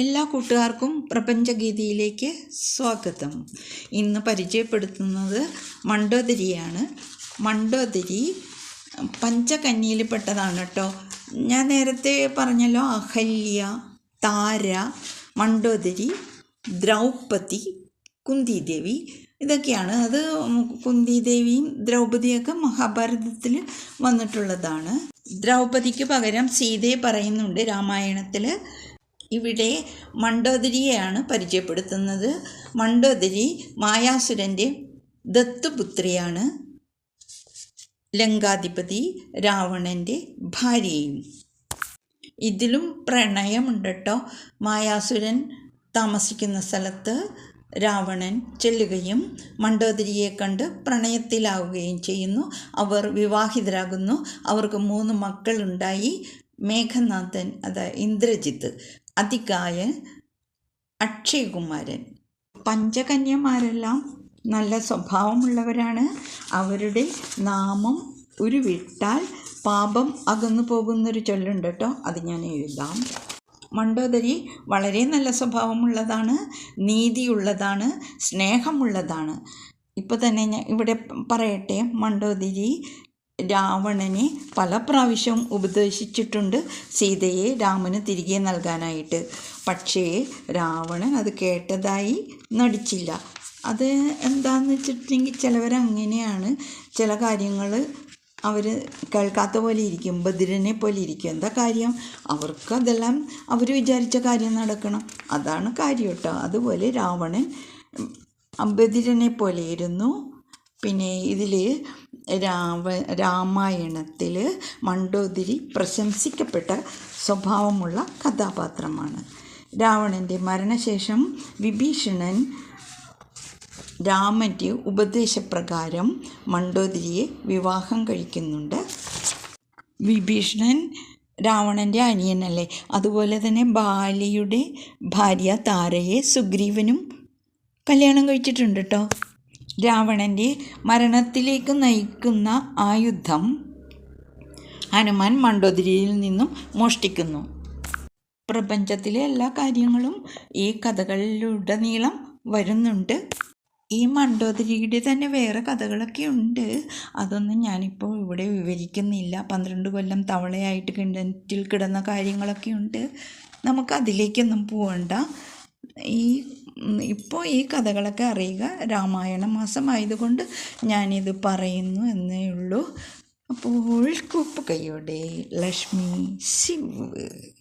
എല്ലാ കൂട്ടുകാർക്കും പ്രപഞ്ചഗീതിയിലേക്ക് സ്വാഗതം. ഇന്ന് പരിചയപ്പെടുത്തുന്നത് മണ്ടോദരിയാണ്. മണ്ടോദരി പഞ്ചകന്യയിൽപ്പെട്ടതാണ് കേട്ടോ ഞാൻ നേരത്തെ പറഞ്ഞല്ലോ അഹല്യ താര മണ്ടോദരി ദ്രൗപതി കുന്തിദേവി ഇതൊക്കെയാണ്. അത് കുന്തിദേവിയും ദ്രൗപതിയൊക്കെ മഹാഭാരതത്തിൽ വന്നിട്ടുള്ളതാണ്. ദ്രൗപതിക്ക് പകരം സീതയെ പറയുന്നുണ്ട് രാമായണത്തിൽ ഇവിടെ മണ്ടോദരിയെയാണ് പരിചയപ്പെടുത്തുന്നത്. മണ്ടോദരി മായാസുരന്റെ ദത്തുപുത്രിയാണ്. ലങ്കാധിപതി രാവണന്റെ ഭാര്യയും. ഇതിലും പ്രണയമുണ്ട് കേട്ടോ മായാസുരൻ താമസിക്കുന്ന സ്ഥലത്ത് രാവണൻ ചെല്ലുകയും മണ്ടോദരിയെ കണ്ട് പ്രണയത്തിലാവുകയും ചെയ്യുന്നു. അവർ വിവാഹിതരാകുന്നു. അവർക്ക് മൂന്ന് മക്കളുണ്ടായി. മേഘനാഥൻ അതായത് ഇന്ദ്രജിത്ത്. അതികായൻ അക്ഷയകുമാരൻ. പഞ്ചകന്യമാരെല്ലാം നല്ല സ്വഭാവമുള്ളവരാണ്. അവരുടെ നാമം ഉരുവിട്ടാൽ പാപം അകന്നു പോകുന്നൊരു ചൊല്ലുണ്ട് കേട്ടോ. അത് ഞാൻ എഴുതാം. മണ്ടോദരി വളരെ നല്ല സ്വഭാവമുള്ളതാണ് നീതിയുള്ളതാണ് സ്നേഹമുള്ളതാണ്. ഇപ്പോൾ തന്നെ ഞാൻ ഇവിടെ പറയട്ടെ മണ്ടോദരി രാവണനെ പല പ്രാവശ്യം ഉപദേശിച്ചിട്ടുണ്ട് സീതയെ രാമന് തിരികെ നൽകാനായിട്ട്. പക്ഷേ രാവണൻ അത് കേട്ടതായി നടിച്ചില്ല. അത് എന്താണെന്ന് വെച്ചിട്ടുണ്ടെങ്കിൽ ചിലവരങ്ങനെയാണ് ചില കാര്യങ്ങൾ അവർ കേൾക്കാത്ത പോലെ ഇരിക്കും ബദിരനെ പോലെ ഇരിക്കും. എന്താ കാര്യം? അവർക്ക് അതെല്ലാം അവർ വിചാരിച്ച കാര്യം നടക്കണം. അതാണ് കാര്യം കേട്ടോ. അതുപോലെ രാവണൻ ബദിരനെ പോലെ ഇരുന്നു പിന്നെ ഇതിൽ രാവ രാമായണത്തിൽ മണ്ടോതിരി പ്രശംസിക്കപ്പെട്ട സ്വഭാവമുള്ള കഥാപാത്രമാണ്. രാവണന്റെ മരണശേഷം വിഭീഷണൻ രാമന്റെ ഉപദേശപ്രകാരം മണ്ഡോദരിയെ വിവാഹം കഴിക്കുന്നുണ്ട്. വിഭീഷണൻ രാവണന്റെ അനിയനല്ലേ? അതുപോലെ തന്നെ ബാലിയുടെ ഭാര്യ താരയെ സുഗ്രീവനും കല്യാണം കഴിച്ചിട്ടുണ്ട് കേട്ടോ രാവണന്റെ മരണത്തിലേക്ക് നയിക്കുന്ന ആയുധം ഹനുമാൻ മണ്ഡോദരിയിൽ നിന്നും മോഷ്ടിക്കുന്നു. പ്രപഞ്ചത്തിലെ എല്ലാ കാര്യങ്ങളും ഈ കഥകളിലുടനീളം വരുന്നുണ്ട്. ഈ മണ്ടോദരിയുടെ തന്നെ വേറെ കഥകളൊക്കെ ഉണ്ട്. അതൊന്നും ഞാനിപ്പോൾ ഇവിടെ വിവരിക്കുന്നില്ല. പന്ത്രണ്ട് കൊല്ലം തവളയായിട്ട് കിണറ്റിൽ കിടന്ന കാര്യങ്ങളൊക്കെ ഉണ്ട്. നമുക്ക് അതിലേക്കൊന്നും പോകണ്ട ഈ ഇപ്പോൾ ഈ കഥകളൊക്കെ അറിയുക. രാമായണ മാസമായതുകൊണ്ട് ഞാനിത് പറയുന്നു എന്നേ ഉള്ളൂ. അപ്പോൾ കൂപ്പ് കൈയോടെ ലക്ഷ്മി ശിവ്.